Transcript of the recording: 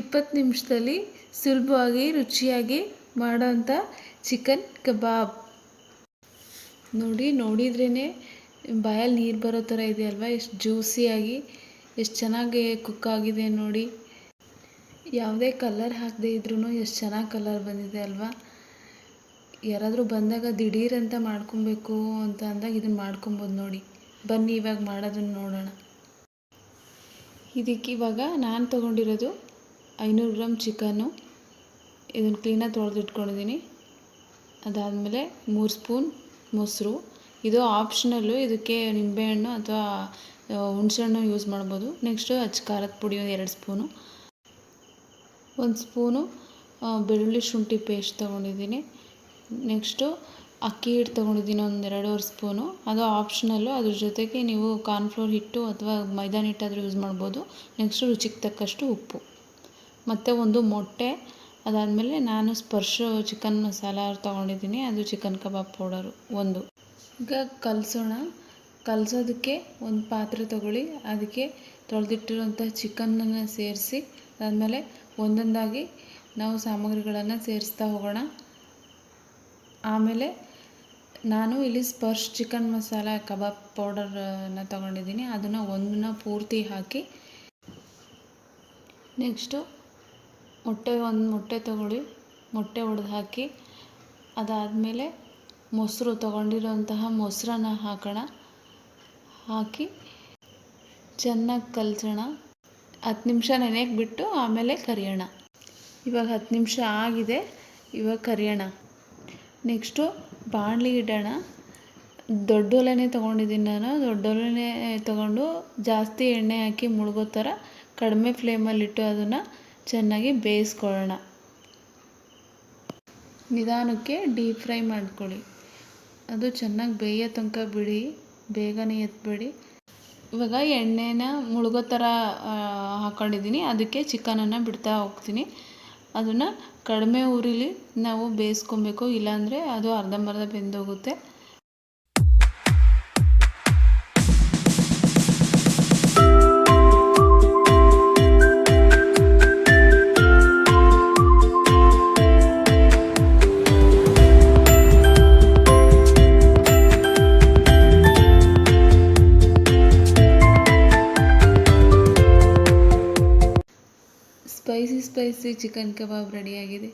ಇಪ್ಪತ್ತು ನಿಮಿಷದಲ್ಲಿ ಸುಲಭವಾಗಿ, ರುಚಿಯಾಗಿ ಮಾಡೋಂಥ ಚಿಕನ್ ಕಬಾಬ್. ನೋಡಿ ನೋಡಿದ್ರೇ ಬಾಯಲ್ಲಿ ನೀರು ಬರೋ ಥರ ಇದೆ ಅಲ್ವಾ? ಎಷ್ಟು ಜ್ಯೂಸಿಯಾಗಿ, ಎಷ್ಟು ಚೆನ್ನಾಗಿ ಕುಕ್ ಆಗಿದೆ ನೋಡಿ. ಯಾವುದೇ ಕಲರ್ ಹಾಕದೇ ಇದ್ರೂ ಎಷ್ಟು ಚೆನ್ನಾಗಿ ಕಲರ್ ಬಂದಿದೆ ಅಲ್ವಾ? ಯಾರಾದರೂ ಬಂದಾಗ ದಿಢೀರ್ ಅಂತ ಮಾಡ್ಕೊಬೇಕು ಅಂತ ಅಂದಾಗ ಇದನ್ನು ಮಾಡ್ಕೊಬೋದು ನೋಡಿ. ಬನ್ನಿ, ಇವಾಗ ಮಾಡೋದನ್ನು ನೋಡೋಣ. ಇದಕ್ಕೆ ಇವಾಗ ನಾನು ತೊಗೊಂಡಿರೋದು ಐನೂರು ಗ್ರಾಮ್ ಚಿಕನ್ನು ಇದನ್ನು ಕ್ಲೀನಾಗಿ ತೊಳೆದಿಟ್ಕೊಂಡಿದ್ದೀನಿ. ಅದಾದಮೇಲೆ ಮೂರು ಸ್ಪೂನ್ ಮೊಸರು. ಇದು ಆಪ್ಷನಲ್ಲು ಇದಕ್ಕೆ ನಿಂಬೆಹಣ್ಣು ಅಥವಾ ಹುಣಸೆಹಣ್ಣು ಯೂಸ್ ಮಾಡ್ಬೋದು. ನೆಕ್ಸ್ಟು ಅಚ್ಚ ಖಾರದ ಪುಡಿ ಒಂದು ಎರಡು ಸ್ಪೂನು. ಒಂದು ಸ್ಪೂನು ಬೆಳ್ಳುಳ್ಳಿ ಶುಂಠಿ ಪೇಸ್ಟ್ ತೊಗೊಂಡಿದ್ದೀನಿ. ನೆಕ್ಸ್ಟು ಅಕ್ಕಿ ಹಿಟ್ಟು ತೊಗೊಂಡಿದ್ದೀನಿ ಒಂದು ಎರಡೂವರೆ ಸ್ಪೂನು. ಅದು ಆಪ್ಷನಲ್ಲು, ಅದ್ರ ಜೊತೆಗೆ ನೀವು ಕಾರ್ನ್ಫ್ಲೋರ್ ಹಿಟ್ಟು ಅಥವಾ ಮೈದಾನ ಹಿಟ್ಟಾದರೂ ಯೂಸ್ ಮಾಡ್ಬೋದು. ನೆಕ್ಸ್ಟು ರುಚಿಗೆ ತಕ್ಕಷ್ಟು ಉಪ್ಪು. ಮತ್ತು ಒಂದು ಮೊಟ್ಟೆ, ಅದಾದಮೇಲೆ ನಾನು ಸ್ಪರ್ಶ ಚಿಕನ್ ಮಸಾಲ ತೊಗೊಂಡಿದ್ದೀನಿ. ಅದು ಚಿಕನ್ ಕಬಾಬ್ ಪೌಡರು ಒಂದು. ಈಗ ಕಲಸೋಣ. ಕಲಸೋದಕ್ಕೆ ಒಂದು ಪಾತ್ರೆ ತೊಗೊಳ್ಳಿ. ಅದಕ್ಕೆ ತೊಳೆದಿಟ್ಟಿರುವಂಥ ಚಿಕನನ್ನು ಸೇರಿಸಿ, ಅದಾದಮೇಲೆ ಒಂದೊಂದಾಗಿ ನಾವು ಸಾಮಗ್ರಿಗಳನ್ನು ಸೇರಿಸ್ತಾ ಹೋಗೋಣ. ಆಮೇಲೆ ನಾನು ಇಲ್ಲಿ ಸ್ಪರ್ಶ್ ಚಿಕನ್ ಮಸಾಲ ಕಬಾಬ್ ಪೌಡರನ್ನು ತೊಗೊಂಡಿದ್ದೀನಿ. ಅದನ್ನು ಒಂದನ್ನ ಪೂರ್ತಿ ಹಾಕಿ, ನೆಕ್ಸ್ಟು ಮೊಟ್ಟೆ ಒಂದು ಮೊಟ್ಟೆ ತೊಗೊಳ್ಳಿ, ಮೊಟ್ಟೆ ಒಡೆದು ಹಾಕಿ ಅದಾದಮೇಲೆ ಮೊಸರು ತಗೊಂಡಿರುವಂತಹ ಮೊಸರನ್ನ ಹಾಕೋಣ. ಹಾಕಿ ಚೆನ್ನಾಗಿ ಕಲಸೋಣ. ಹತ್ತು ನಿಮಿಷ ನೆನೆಯಕ್ಕೆ ಬಿಟ್ಟು ಆಮೇಲೆ ಕರಿಯೋಣ. ಇವಾಗ ಹತ್ತು ನಿಮಿಷ ಆಗಿದೆ, ಇವಾಗ ಕರಿಯೋಣ. ನೆಕ್ಸ್ಟು ಬಾಣಲಿ ಇಡೋಣ. ದೊಡ್ಡ ಒಲೆನೇ ತೊಗೊಂಡಿದ್ದೀನಿ ನಾನು. ದೊಡ್ಡ ಒಲೆನೇ ತೊಗೊಂಡು ಜಾಸ್ತಿ ಎಣ್ಣೆ ಹಾಕಿ ಮುಳುಗೋ ಥರ ಕಡಿಮೆ ಫ್ಲೇಮಲ್ಲಿಟ್ಟು ಅದನ್ನು ಚೆನ್ನಾಗಿ ಬೇಯಿಸ್ಕೊಳ್ಳೋಣ. ನಿಧಾನಕ್ಕೆ ಡೀಪ್ ಫ್ರೈ ಮಾಡ್ಕೊಳ್ಳಿ. ಅದು ಚೆನ್ನಾಗಿ ಬೇಯೋ ತನಕ ಬಿಡಿ, ಬೇಗನೆ ಎತ್ಬೇಡಿ. ಇವಾಗ ಎಣ್ಣೆನ ಮುಳುಗೋ ಥರ ಹಾಕ್ಕೊಂಡಿದ್ದೀನಿ ಅದಕ್ಕೆ ಚಿಕನನ್ನು ಬಿಡ್ತಾ ಹೋಗ್ತೀನಿ. ಅದನ್ನು ಕಡಿಮೆ ಉರಿಲಿ ನಾವು ಬೇಯಿಸ್ಕೊಬೇಕು, ಇಲ್ಲಾಂದರೆ ಅದು ಅರ್ಧಂಬರ್ಧ ಬೆಂದೋಗುತ್ತೆ. ಸ್ಪೈಸಿ ಸ್ಪೈಸಿ ಚಿಕನ್ ಕಬಾಬ್ ರೆಡಿಯಾಗಿದೆ